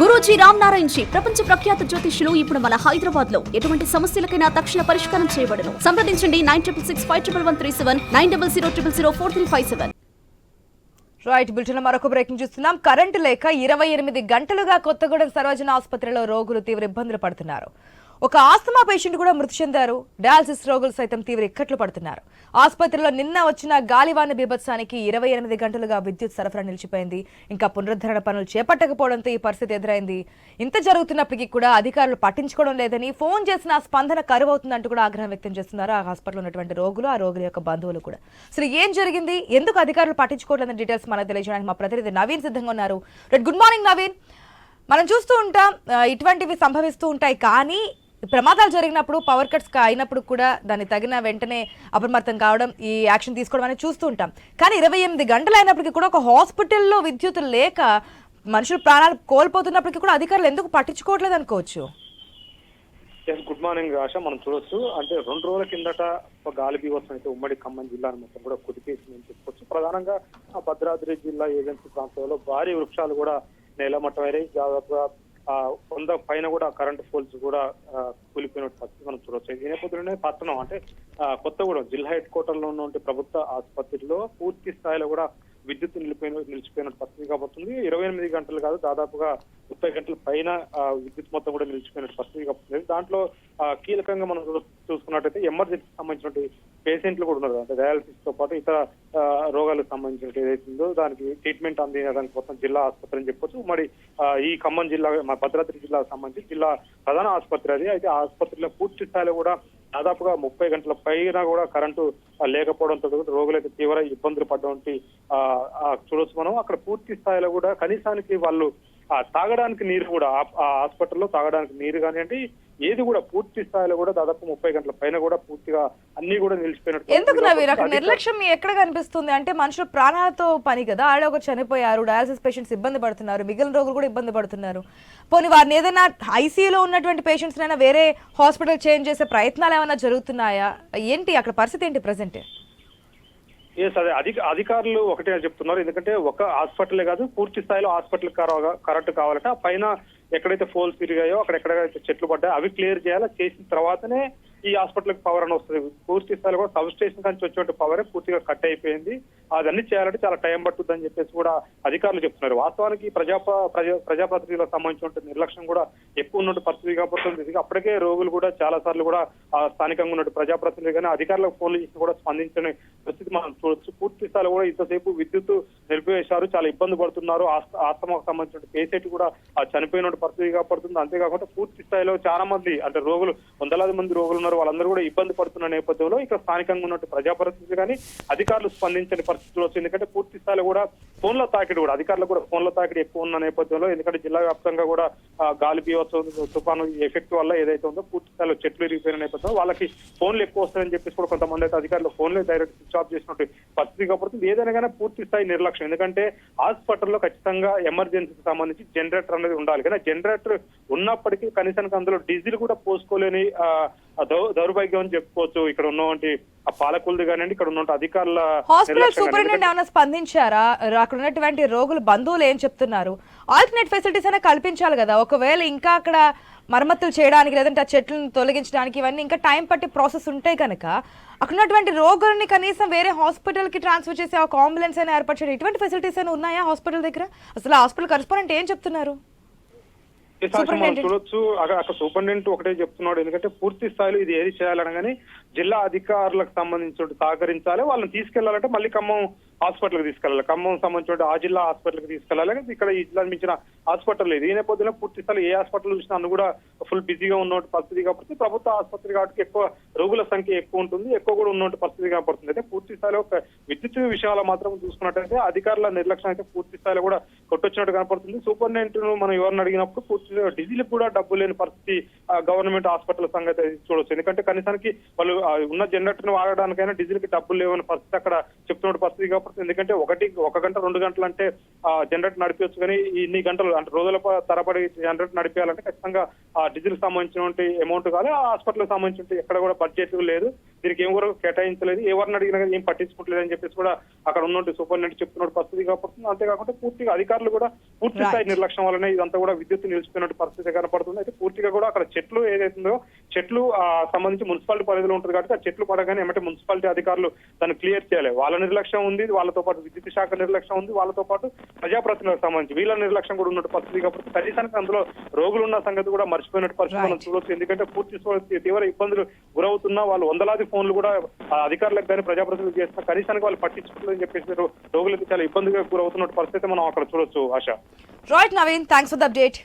Guruji Ram Narayan G ప్రపంచ ప్రఖ్యాత జ్యోతిష్యులు ఇప్పుడు మన హైదరాబాద్లో ఎటువంటి సమస్యలకైనా తక్షణ పరిష్కారం చేయబడను. సంప్రదించండి nine triple six five triple one three seven nine double zero triple zero four three five seven. Right bulletin మరొక బ్రేకింగ్ చూస్తున్నాం. కరెంటు లేక ఇరవై ఎనిమిది గంటలుగా కొత్తగూడెం సర్వజన ఆసుపత్రిలో రోగులు తీవ్ర ఇబ్బందులు పడుతున్నారు. ఒక ఆస్తమా పేషెంట్ కూడా మృతి చెందారు. డయాలసిస్ రోగులు సైతం తీవ్ర ఇక్కట్లు పడుతున్నారు. ఆసుపత్రిలో నిన్న వచ్చిన గాలివాన బీభత్సానికి ఇరవై ఎనిమిది గంటలుగా విద్యుత్ సరఫరా నిలిచిపోయింది. ఇంకా పునరుద్ధరణ పనులు చేపట్టకపోవడంతో ఈ పరిస్థితి ఎదురైంది. ఇంత జరుగుతున్నప్పటికీ కూడా అధికారులు పట్టించుకోవడం లేదని ఫోన్ చేసిన స్పందన కరువవుతుందంటూ కూడా ఆగ్రహం వ్యక్తం చేస్తున్నారు ఆ హాస్పిటల్లో ఉన్నటువంటి రోగులు ఆ రోగుల యొక్క బంధువులు కూడా. అసలు ఏం జరిగింది? ఎందుకు అధికారులు పట్టించుకోవడం డీటెయిల్స్ మనకు తెలియజేయడానికి మా ప్రతినిధి నవీన్ సిద్ధంగా ఉన్నారు. రెడ్ గుడ్ మార్నింగ్ నవీన్. మనం చూస్తూ ఉంటాం ఇటువంటివి సంభవిస్తూ ఉంటాయి కానీ ప్రమాదాలు జరిగినప్పుడు పవర్ కట్స్ అయినప్పుడు కూడా దాన్ని తగిన వెంటనే అప్రమత్తం కావడం ఈ యాక్షన్ తీసుకోవడం అనేది చూస్తూ ఉంటాం. కానీ ఇరవై ఎనిమిది గంటలు అయినప్పటికీ కూడా ఒక హాస్పిటల్లో విద్యుత్ లేక మనుషులు ప్రాణాలు కోల్పోతున్నప్పటికీ కూడా అధికారులు ఎందుకు పట్టించుకోవట్లేదు అనుకోవచ్చు? గుడ్ మార్నింగ్ ఆశ మనం చూడొచ్చు. అంటే రెండు రోజుల కిందట ఒక గాలి బీభత్సం అయితే ఉమ్మడి ఖమ్మం జిల్లాను మొత్తం కూడా కుదిపేసిందని చెప్పుకోవచ్చు. ప్రధానంగా ఆ భద్రాద్రి జిల్లా ఏజెన్సీ ప్రాంతంలో భారీ వృక్షాలు కూడా నేలమట్టం దాదాపుగా ఆ వంద పైన కూడా కరెంట్ పోల్స్ కూడా ఆ, కూలిపోయిన పరిస్థితి మనం చూడవచ్చు ఈ నేపథ్యంలోనే పట్టణం అంటే ఆ, కొత్తగూడెం జిల్లా హెడ్ క్వార్టర్లో ఉన్నటువంటి ప్రభుత్వ ఆసుపత్రిలో పూర్తి స్థాయిలో కూడా విద్యుత్ నిలిపోయిన నిలిచిపోయిన పరిస్థితి కాబోతుంది. ఇరవై ఎనిమిది గంటలు కాదు దాదాపుగా ముప్పై గంటల పైన విద్యుత్ మొత్తం కూడా నిలిచిపోయిన పరిస్థితి ఉంది దాంట్లో కీలకంగా మనం చూసుకున్నట్టయితే ఎమర్జెన్సీ సంబంధించిన పేషెంట్లు కూడా ఉన్నారు. అంటే డయాలసిస్తో పాటు ఇతర ఆ, రోగాలకు సంబంధించిన ఏదైతే ఉందో దానికి ట్రీట్మెంట్ అందించడానికి కోసం జిల్లా ఆసుపత్రి అని చెప్పొచ్చు. మరి ఈ ఖమ్మం జిల్లా మా భద్రాద్రి జిల్లాకు సంబంధించి జిల్లా ప్రధాన ఆసుపత్రి అది. అయితే ఆ ఆసుపత్రిలో పూర్తి స్థాయిలో కూడా దాదాపుగా ముప్పై గంటల పైన కూడా కరెంటు లేకపోవడంతో రోగులైతే తీవ్ర ఇబ్బందులు పడ్డటువంటి ఆ, చూడొచ్చు మనం. అక్కడ పూర్తి స్థాయిలో కూడా కనీసానికి వాళ్ళు ఆ తాగడానికి నీరు కూడా ఆ- హాస్పిటల్లో తాగడానికి నీరు కానివ్వండి ఏది కూడా పూర్తి స్థాయిలో కూడా దాదాపు ముప్పై గంటల పైన కూడా పూర్తిగా అన్ని కూడా నిలిచిపోయినట్టు ఎందుకు అక్కడ నిర్లక్ష్యం ఎక్కడ కనిపిస్తుంది? అంటే మనుషులు ప్రాణాలతో పని కదా ఆడ ఒకరు చనిపోయారు డయాలసిస్ పేషెంట్స్ ఇబ్బంది పడుతున్నారు మిగిలిన రోగులు కూడా ఇబ్బంది పడుతున్నారు. పోనీ వారిని ఏదైనా ఐసీయూలో ఉన్నటువంటి పేషెంట్స్ అయినా వేరే హాస్పిటల్ చేంజ్ చేసే ప్రయత్నాలు ఏమైనా జరుగుతున్నాయా? ఏంటి అక్కడ పరిస్థితి ఏంటి ప్రజెంట్ ఎస్ అదే. అధిక అధికారులు ఒకటే చెప్తున్నారు. ఎందుకంటే ఒక హాస్పిటలే కాదు పూర్తి స్థాయిలో హాస్పిటల్ కరెక్ట్ కావాలంటే ఆ పైన ఎక్కడైతే ఫోల్స్ తిరిగాయో అక్కడ ఎక్కడైతే చెట్లు పడ్డాయో అవి క్లియర్ చేయాలి? చేసిన తర్వాతనే ఈ హాస్పిటల్కి పవర్ అని వస్తుంది. పూర్తి స్థాయిలో కూడా సబ్ స్టేషన్ నుంచి వచ్చే పవర్ పూర్తిగా కట్ అయిపోయింది. అదన్నీ చేయాలంటే చాలా టైం పట్టుద్దని చెప్పేసి కూడా అధికారులు చెప్తున్నారు. వాస్తవానికి ప్రజా ప్రజాప్రతినిధులకు సంబంధించిన నిర్లక్ష్యం కూడా ఎక్కువ ఉన్నట్టు పరిస్థితి కాబోతుంది అప్పటికే రోగులు కూడా చాలా సార్లు కూడా స్థానికంగా ఉన్నట్టు ప్రజాప్రతినిధులు కానీ అధికారులకు ఫోన్లు చేసి కూడా స్పందించని పరిస్థితి మనం చూడొచ్చు. పూర్తి స్థాయిలో కూడా ఇంతసేపు విద్యుత్ నిలిపివేశారు. చాలా ఇబ్బంది పడుతున్నారు. ఆస్త- ఆస్తమాకు సంబంధించిన పేషెంట్ కూడా చనిపోయిన పరిస్థితి కాబడుతుంది అంతేకాకుండా పూర్తి స్థాయిలో చాలా మంది అంటే రోగులు వందలాది మంది రోగులు ఉన్నారు. వాళ్ళందరూ కూడా ఇబ్బంది పడుతున్న నేపథ్యంలో ఇక్కడ స్థానికంగా ఉన్నట్టు ప్రజాప్రతినిధులు కానీ అధికారులు స్పందించని పరిస్థితులు వచ్చింది ఎందుకంటే పూర్తి స్థాయిలో కూడా ఫోన్ల తాకిడి కూడా అధికారులు కూడా ఫోన్ల తాకిడి ఎక్కువ ఉన్న నేపథ్యంలో ఎందుకంటే జిల్లా వ్యాప్తంగా కూడా గాలి బీభత్సం తుఫాను ఎఫెక్ట్ వల్ల ఏదైతే ఉందో పూర్తి స్థాయిలో చెట్లు ఇరిగిపోయిన నేపథ్యంలో వాళ్ళకి ఫోన్లు ఎక్కువ వస్తాయని చెప్పేసి కూడా కొంతమంది అయితే అధికారులు ఫోన్లు డైరెక్ట్ స్విచ్ ఆఫ్ చేసినట్టు పరిస్థితి కాబట్టి ఏదైనా కానీ పూర్తి స్థాయి నిర్లక్ష్యం. ఎందుకంటే హాస్పిటల్లో ఖచ్చితంగా ఎమర్జెన్సీకి సంబంధించి జనరేటర్ అనేది ఉండాలి కానీ జనరేటర్ ఉన్నప్పటికీ కనీసానికి అందులో డీజిల్ కూడా పోసుకోలేని దౌర్భాగ్యం అని చెప్పుకోవచ్చు. ఇక్కడ ఉన్నటువంటి ఆ పాలకులది కానివ్వండి ఇక్కడ ఉన్నటువంటి అధికారుల హాస్పిటల్ సూపరింటెండెంట్. ఏమైనా స్పందించారా? అక్కడ ఉన్నటువంటి రోగుల బంధువులు ఏం చెప్తున్నారు? ఆల్టర్నేట్ ఫెసిలిటీస్ అయినా కల్పించాలి కదా. ఒకవేళ ఇంకా అక్కడ మరమ్మతులు చేయడానికి లేదంటే ఆ చెట్లను తొలగించడానికి ఇవన్నీ ఇంకా టైం పట్టి ప్రాసెస్ ఉంటాయి కనుక అక్కడ ఉన్నటువంటి రోగుల్ని కనీసం వేరే హాస్పిటల్కి ట్రాన్స్ఫర్ చేసే ఒక అంబులెన్స్ అయినా ఏర్పాటు చేయడం ఇటువంటి ఫెసిలిటీస్ అయినా ఉన్నాయా హాస్పిటల్ దగ్గర? అసలు హాస్పిటల్ కరెస్పాండెంట్ ఏం చెప్తున్నారు? మనం. చూడొచ్చు. అక్కడ అక్కడ సూపరింటెండెంట్ ఒకటే చెప్తున్నాడు. ఎందుకంటే పూర్తి స్థాయిలో ఇది ఏది చేయాలనగానే జిల్లా అధికారులకు సంబంధించి సహకరించాలి. వాళ్ళని తీసుకెళ్ళాలంటే మళ్ళీ ఖమ్మం హాస్పిటల్కి తీసుకెళ్ళాలి. ఖమ్మం సంబంధించిన ఆ జిల్లా హాస్పిటల్కి తీసుకెళ్ళాలి. ఇక్కడ ఈ జిల్లా మించిన హాస్పిటల్ లేదు. ఈ నేపథ్యంలో పూర్తి స్థాయి ఏ హాస్పిటల్ చూసినా అన్ను కూడా ఫుల్ బిజీగా ఉన్నటువంటి పరిస్థితి కాబట్టి ప్రభుత్వ ఆసుపత్రి కాబట్టి ఎక్కువ రోగుల సంఖ్య ఎక్కువ ఉంటుంది. ఎక్కువ కూడా ఉన్నటువంటి పరిస్థితి కనపడుతుంది. అయితే పూర్తి స్థాయిలో ఒక విద్యుత్ విషయాల మాత్రం చూసుకున్నట్టయితే అధికారుల నిర్లక్ష్యం అయితే పూర్తి స్థాయిలో కూడా కొట్టొచ్చినట్టు కనపడుతుంది. సూపరింటెండెంట్ మనం ఎవరిని అడిగినప్పుడు పూర్తి డీజిల్ కూడా డబ్బు లేని పరిస్థితి గవర్నమెంట్ హాస్పిటల్ సంగతి చూడొచ్చు. ఎందుకంటే కనీసానికి వాళ్ళు ఉన్న జనరేటర్ వాడడానికైనా డీజిల్కి డబ్బులు లేవని పరిస్థితి అక్కడ చెప్తున్న పరిస్థితి కాబట్టి ఎందుకంటే ఒకటి ఒక గంట రెండు గంటలు అంటే జనరేటర్ నడిపించచ్చు కానీ ఇన్ని గంటలు అంటే రోజుల తరబడి జనరేటర్ నడిపేయాలంటే ఖచ్చితంగా ఆ డీజిల్ సంబంధించినటువంటి అమౌంట్ కాదు ఆ హాస్పిటల్ సంబంధించిన ఎక్కడ కూడా బడ్జెట్ లేదు. దీనికి ఏం కూడా కేటాయించలేదు ఎవరిని అడిగినా ఏం పట్టించుకోవట్లేదు అని చెప్పేసి కూడా అక్కడ ఉన్నట్టు సూపరింటెండెంట్ చెప్తున్న పరిస్థితి కనపడుతుంది అంతేకాకుండా పూర్తిగా అధికారులు కూడా పూర్తి స్థాయి. నిర్లక్ష్యం వల్లనే ఇదంతా కూడా విద్యుత్ నిలిచిపోయినట్టు పరిస్థితి కనపడుతుంది. అయితే పూర్తిగా కూడా అక్కడ చెట్లు ఏదైతుందో చెట్లు ఆ, సంబంధించి మున్సిపాలిటీ పరిధిలో ఉంటుంది కాబట్టి ఆ చెట్లు పడగానే ఏమంటే మున్సిపాలిటీ అధికారులు దాన్ని క్లియర్ చేయాలి. వాళ్ళ నిర్లక్ష్యం ఉంది వాళ్ళతో పాటు విద్యుత్ శాఖ నిర్లక్ష్యం ఉంది వాళ్ళతో పాటు ప్రజాప్రతినిధులకు సంబంధించి వీళ్ళ నిర్లక్ష్యం కూడా ఉన్నట్టు పరిస్థితి. కాబట్టి కనీసానికి అందులో రోగులు ఉన్న సంగతి కూడా మర్చిపోయినట్టు పరిస్థితి మనం. చూడొచ్చు. ఎందుకంటే పూర్తి తీవ్ర ఇబ్బందులు గురవుతున్నా వాళ్ళు వందలాది ఫోన్లు కూడా అధికారులకు కానీ ప్రజాప్రతినిధులకు చేస్తున్నా కనీసానికి వాళ్ళు పట్టించుకోలేదని చెప్పేసి రోగులకు చాలా ఇబ్బందిగా గురవుతున్నట్టు పరిస్థితి మనం అక్కడ చూడొచ్చు ఆశ. Right Naveen thanks for the update